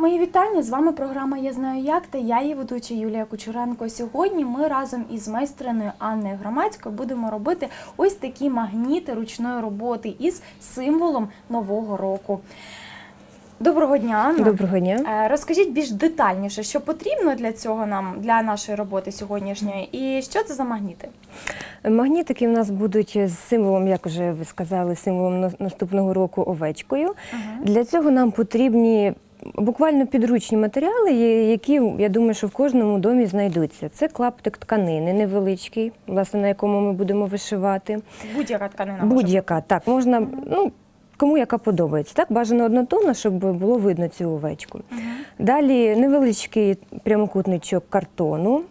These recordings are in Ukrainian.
вітання! З вами програма Я знаю як та я її ведуча Юлія Кучуренко. Сьогодні ми разом із майстриною Анною Громадською будемо робити ось такі магніти ручної роботи із символом нового року. Доброго дня, Анна. Доброго дня. Е, Розкажіть більш детальніше, що потрібно для цього нам для нашої роботи сьогоднішньої, і що це за магніти? Магнітики в нас будуть з символом, як вже ви сказали, символом на- наступного року овечкою. Для цього нам потрібні буквально підручні матеріали, які я думаю, що в кожному домі знайдуться. Це клаптик тканини невеличкий, власне, на якому ми будемо вишивати. Будь-яка тканина Будь-яка так можна, ну кому яка подобається. Так бажано однотонно, щоб було видно цю овечку. Далі невеличкий прямокутничок картону.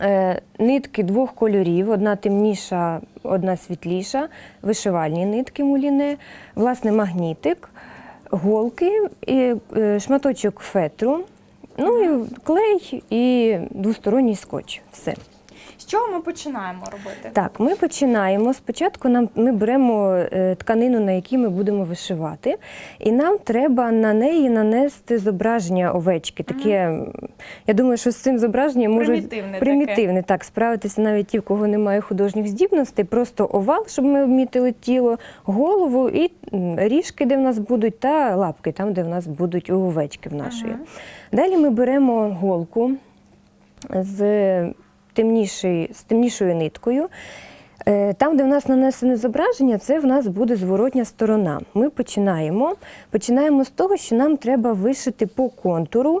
Е, Нитки двох кольорів, одна темніша, одна світліша, вишивальні нитки муліне, власне, магнітик, голки, і е, шматочок фетру, ну і клей і двосторонній скотч. Все. З чого ми починаємо робити? Так, ми починаємо. Спочатку нам ми беремо е, тканину, на якій ми будемо вишивати, і нам треба на неї нанести зображення овечки. Таке, м, я думаю, що з цим зображенням можуть Примітивне таке. так, справитися навіть ті, в кого немає художніх здібностей, просто овал, щоб ми вмітили тіло, голову і ріжки, де в нас будуть, та лапки, там, де в нас будуть у овечки в нашої. Ага. Далі ми беремо голку з, темнішої, з темнішою ниткою. Е, Там, де в нас нанесене зображення, це в нас буде зворотня сторона. Ми починаємо. Починаємо з того, що нам треба вишити по контуру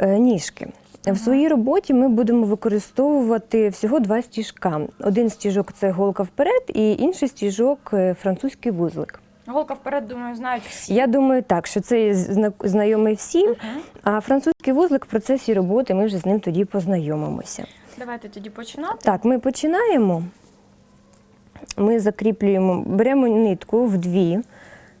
е, ніжки. В своїй роботі ми будемо використовувати всього два стіжка. Один стіжок це голка вперед, і інший стіжок е, французький вузлик. Голка вперед, думаю, знають всі. Я думаю, так, що це знайомий всім, Мгм. а французький вузлик в процесі роботи ми вже з ним тоді познайомимося. Давайте тоді починати. Так, ми починаємо. Ми закріплюємо, беремо нитку в дві,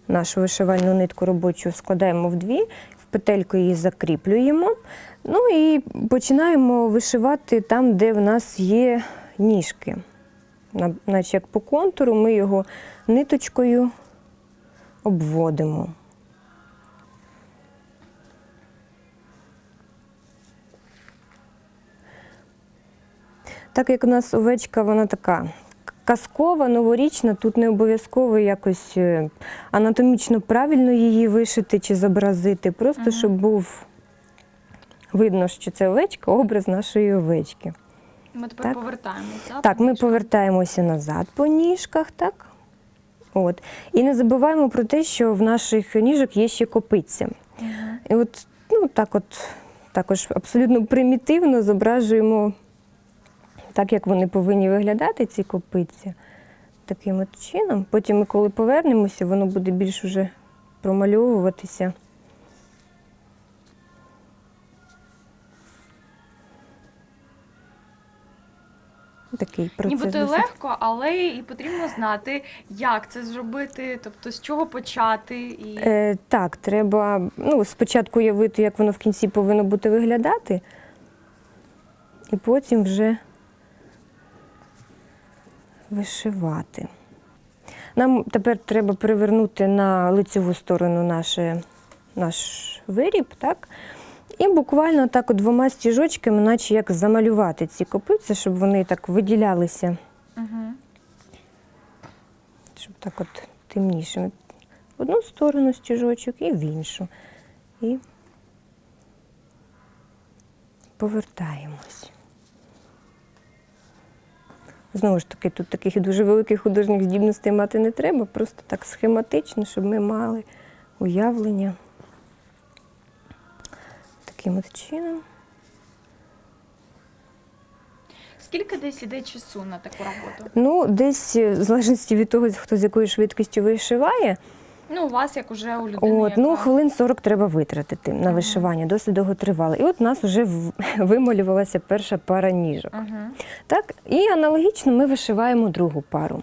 нашу вишивальну нитку робочу складаємо в дві, в петельку її закріплюємо. Ну і починаємо вишивати там, де в нас є ніжки. На- Наче як по контуру, ми його ниточкою обводимо. Так як у нас овечка, вона така казкова, новорічна, тут не обов'язково якось е, анатомічно правильно її вишити чи зобразити, просто Мгм. щоб був видно, що це овечка, образ нашої овечки. Ми тепер Так. повертаємось. Так, Так, ми повертаємося назад по ніжках, так? От. І не забуваємо про те, що в наших ніжок є ще копиця. Мгм. І от, ну, так от, також абсолютно примітивно зображуємо так, як вони повинні виглядати, ці копиці, таким от чином. Потім ми, коли повернемося, воно буде більш уже промальовуватися. Такий процес. Нібито легко, але і потрібно знати, як це зробити, тобто з чого почати. І... Е, так, треба ну, спочатку уявити, як воно в кінці повинно бути виглядати, і потім вже вишивати. Нам тепер треба перевернути на лицеву сторону наше, наш виріб, так? І буквально так от двома стіжочками, наче як замалювати ці копиці, щоб вони так виділялися, Угу. щоб так от темнішими. В одну сторону стіжочок і в іншу. І повертаємось. Знову ж таки, тут таких дуже великих художніх здібностей мати не треба, просто так схематично, щоб ми мали уявлення таким от чином. Скільки десь іде часу на таку роботу? Ну, десь, в залежності від того, хто з якою швидкістю вишиває, Ну, у вас як уже у людини. От, яка... ну, хвилин 40 треба витратити на вишивання, досить довго тривало. І от у нас вже вималювалася перша пара ніжок. Угу. Так? І аналогічно ми вишиваємо другу пару.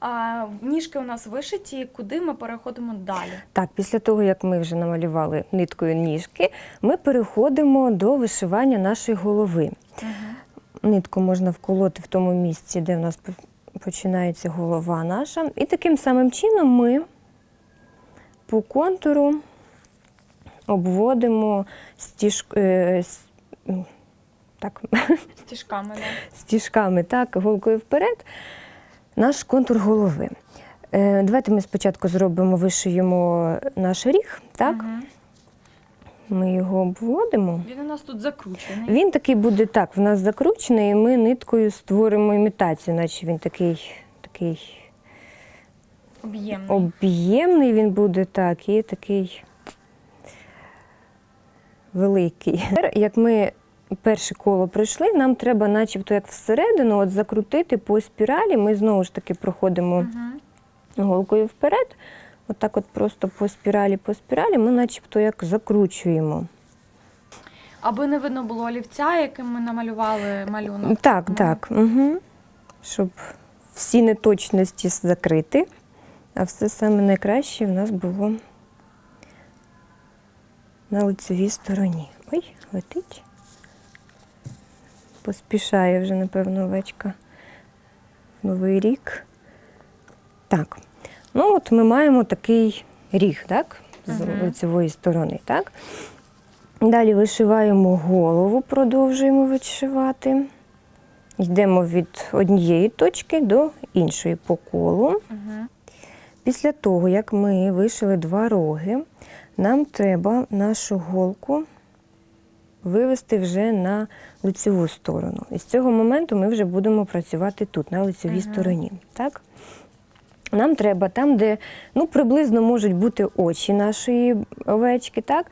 А ніжки у нас вишиті, куди ми переходимо далі? Так, після того, як ми вже намалювали ниткою ніжки, ми переходимо до вишивання нашої голови. Угу. Нитку можна вколоти в тому місці, де в нас починається голова наша. І таким самим чином ми по контуру обводимо стіж, е, так, Стіжками, стіжками, так, голкою вперед, наш контур голови. Е, Давайте ми спочатку зробимо, вишиємо наш ріг, так? Мгм. Ми його обводимо. Він у нас тут закручений. Він такий буде так, в нас закручений, і ми ниткою створимо імітацію, наче він такий, такий Об'ємний. об'ємний він буде так, і такий великий. Тепер, Як ми перше коло пройшли, нам треба, начебто, як всередину, от закрутити по спіралі. Ми знову ж таки проходимо Мгм. голкою вперед. Отак, от просто по спіралі, по спіралі, ми начебто як закручуємо. Аби не видно було олівця, яким ми намалювали малюнок. Так, Ми- так. Угу. Щоб всі неточності закрити, а все саме найкраще в нас було на лицевій стороні. Ой, летить. Поспішає вже, напевно, овечка в новий рік. Так. Ну, от ми маємо такий ріг, так? З Мгм. лицевої сторони, так? Далі вишиваємо голову, продовжуємо вишивати. Йдемо від однієї точки до іншої по колу. Мгм. Після того, як ми вишили два роги, нам треба нашу голку вивести вже на лицеву сторону. І з цього моменту ми вже будемо працювати тут, на лицевій Мгм. стороні. Так? Нам треба там, де ну, приблизно можуть бути очі нашої овечки, так?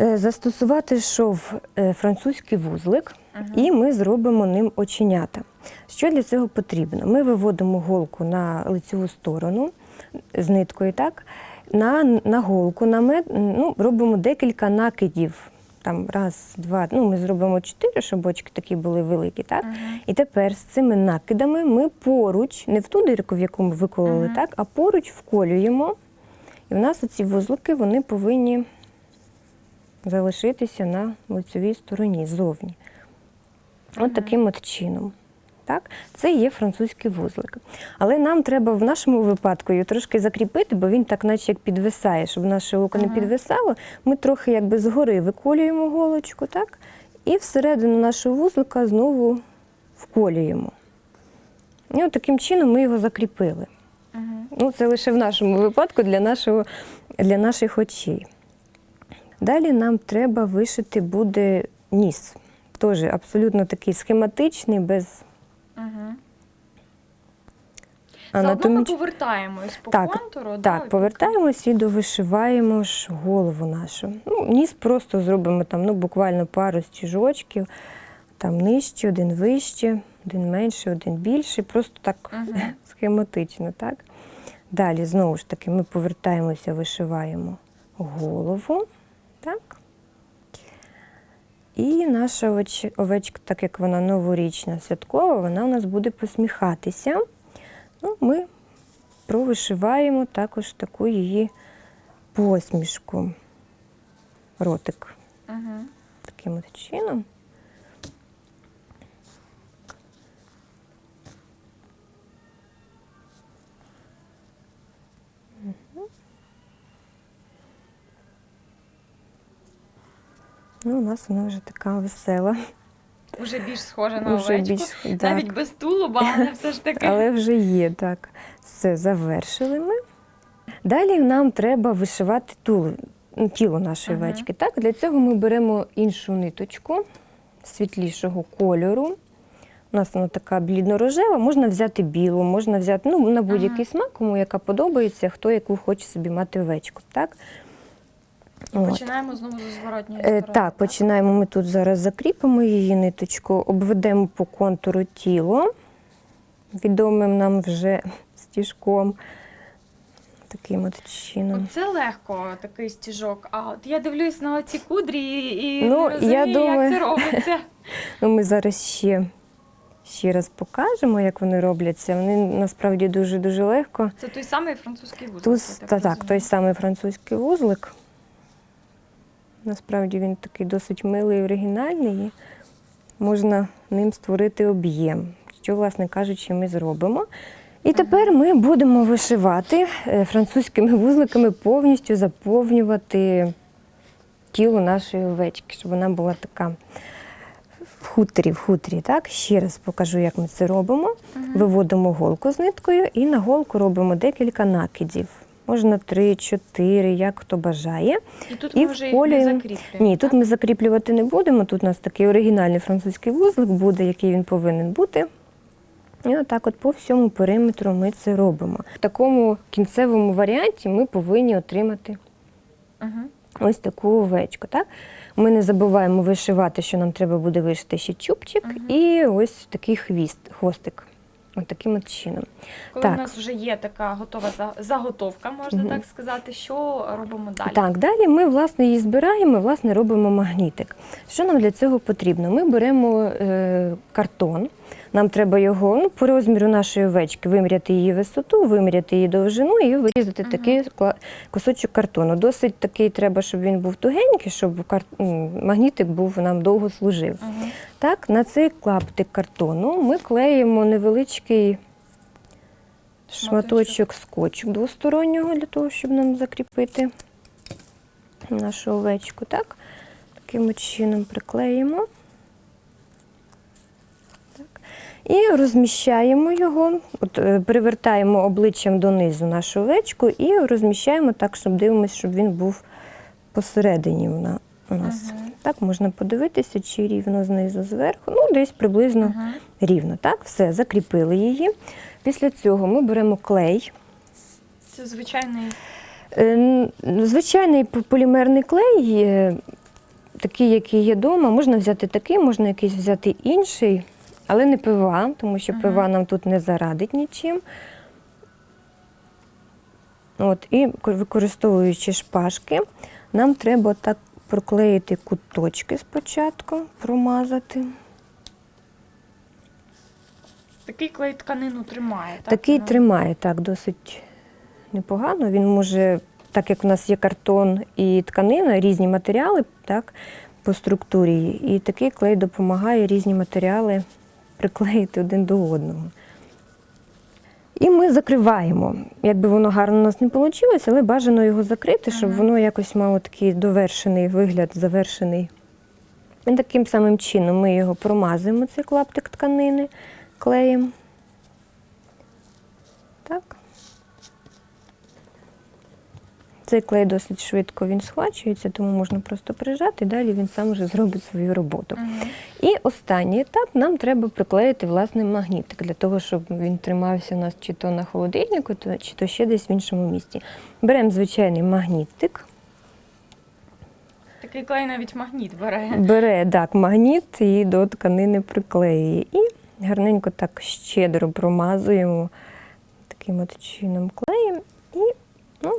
е, застосувати шов е, французький вузлик, Мгм. і ми зробимо ним оченята. Що для цього потрібно? Ми виводимо голку на лицеву сторону з ниткою, так? На, на голку намет, ну, робимо декілька накидів. Там раз, два, ну ми зробимо чотири, щоб бочки такі були великі, так? Мгм. І тепер з цими накидами ми поруч, не в ту дирку, в яку ми викололи, Мгм. так, а поруч вколюємо. І в нас оці вузлики вони повинні залишитися на лицевій стороні ззовні. Мгм. От таким от чином. Так? Це є французький вузлик. Але нам треба в нашому випадку його трошки закріпити, бо він так наче як підвисає, щоб наше око не підвисало. Ми трохи якби згори виколюємо голочку, так? і всередину нашого вузлика знову вколюємо. І от таким чином ми його закріпили. Ну, це лише в нашому випадку для, нашого, для наших очей. Далі нам треба вишити буде ніс. Теж абсолютно такий схематичний, без Мгм. Заодно ми повертаємось по Так, контуру. да, Так, поки- повертаємось і довишиваємо ж голову нашу. Ну, ніс просто зробимо там, ну, буквально пару стіжочків, там нижче, один вище, один менше, один більше. Просто так Мгм. схематично, так? Далі, знову ж таки, ми повертаємося, вишиваємо голову. Так? І наша овечка, так як вона новорічна, святкова, вона у нас буде посміхатися. Ну, ми провишиваємо також таку її посмішку. Ротик Мгм. таким от чином. Ну, у нас вона вже така весела, Уже більш схожа на Уже овечку. більш- так. Навіть без тулуба, але все ж таки. але вже є так. Все, завершили ми. Далі нам треба вишивати тулу, ну, тіло нашої Ага. овечки. Так, для цього ми беремо іншу ниточку світлішого кольору. У нас вона така блідно-рожева, можна взяти білу, можна взяти ну, на будь-який смак, кому яка подобається, хто яку хоче собі мати овечку. Так? От. Починаємо знову з зворотньої Е, сторони. Так, починаємо. Ми тут зараз закріпимо її ниточку, обведемо по контуру тіло, відомим нам вже стіжком. Таким от чином. Це легко, такий стіжок. А от я дивлюсь на оці кудрі і Ну, не я думаю- як це робиться. Ну, ми зараз ще, ще раз покажемо, як вони робляться. Вони насправді дуже-дуже легко. Це той самий французький вузол. Тут, я та, так, той самий французький вузлик. Насправді він такий досить милий і оригінальний. І можна ним створити об'єм, що, власне кажучи, ми зробимо. І тепер ми будемо вишивати е, французькими вузликами, повністю заповнювати тілу нашої овечки, щоб вона була така в хутрі, в хутрі. Так? Ще раз покажу, як ми це робимо. Виводимо голку з ниткою і на голку робимо декілька накидів. Можна 3-4, як хто бажає. І тут І ми вже їх полі- не закріплюємо. Ні, тут так? ми закріплювати не будемо. Тут у нас такий оригінальний французький вузлик буде, який він повинен бути. І отак от по всьому периметру ми це робимо. В такому кінцевому варіанті ми повинні отримати Мгм. ось таку овечку. Так? Ми не забуваємо вишивати, що нам треба буде вишити ще чубчик Мгм. і ось такий хвіст, хвостик. От таким от чином. Коли Так. у нас вже є така готова заготовка, можна Мгм. так сказати, що робимо далі? Так, далі ми власне її збираємо, власне робимо магнітик. Що нам для цього потрібно? Ми беремо е, картон. Нам треба його ну, по розміру нашої овечки виміряти її висоту, виміряти її довжину і вирізати Мгм. такий кусочок картону. Досить такий треба, щоб він був тугенький, щоб кар... магнітик був нам довго служив. Мгм. Так, на цей клаптик картону ми клеїмо невеличкий шматочок скотчу двостороннього для того, щоб нам закріпити нашу овечку. Так? Таким чином приклеїмо. Так. І розміщаємо його, от, е, перевертаємо обличчям донизу нашу овечку і розміщаємо так, щоб дивимося, щоб він був посередині вона у нас. Мгм. Так, можна подивитися, чи рівно знизу зверху. Ну, десь приблизно Мгм. рівно. Так, все, закріпили її. Після цього ми беремо клей. Це звичайний Е, Звичайний полімерний клей, е, такий, який є вдома. Можна взяти такий, можна якийсь взяти інший, але не пива, тому що Мгм. пива нам тут не зарадить нічим. От, і використовуючи шпажки, нам треба так проклеїти куточки спочатку, промазати. такий клей тканину тримає. Так? Такий Воно- тримає так досить непогано. Він може, так як у нас є картон і тканина, різні матеріали так, по структурі, і такий клей допомагає різні матеріали приклеїти один до одного. І ми закриваємо. Якби воно гарно у нас не вийшло, але бажано його закрити, щоб Ага. воно якось мало такий довершений вигляд, завершений. І таким самим чином ми його промазуємо, цей клаптик тканини клеєм. Так. Цей клей досить швидко він схвачується, тому можна просто прижати, і далі він сам вже зробить свою роботу. Мгм. І останній етап нам треба приклеїти власне магнітик для того, щоб він тримався у нас чи то на холодильнику, чи то ще десь в іншому місці. Беремо звичайний магнітик, Такий клей навіть магніт бере. бере так, магніт і до тканини приклеює. І гарненько так щедро промазуємо таким от чином клеєм.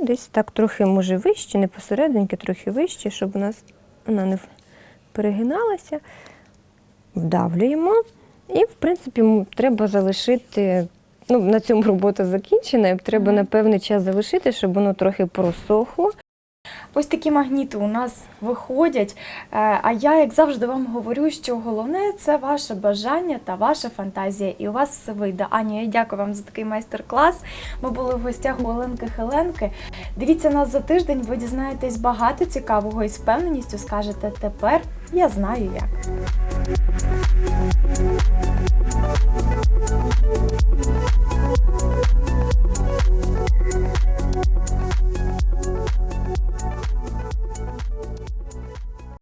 Десь так трохи може вище, не посерединки, трохи вище, щоб у нас вона не перегиналася. Вдавлюємо. І, в принципі, треба залишити. Ну, на цьому робота закінчена. Треба на певний час залишити, щоб воно трохи просохло. Ось такі магніти у нас виходять. Е, А я, як завжди, вам говорю, що головне це ваше бажання та ваша фантазія, і у вас все вийде. Аня, я дякую вам за такий майстер-клас. Ми були в гостях у Оленки Хеленки. Дивіться нас за тиждень, ви дізнаєтесь багато цікавого і з впевненістю скажете тепер. Я знаю як.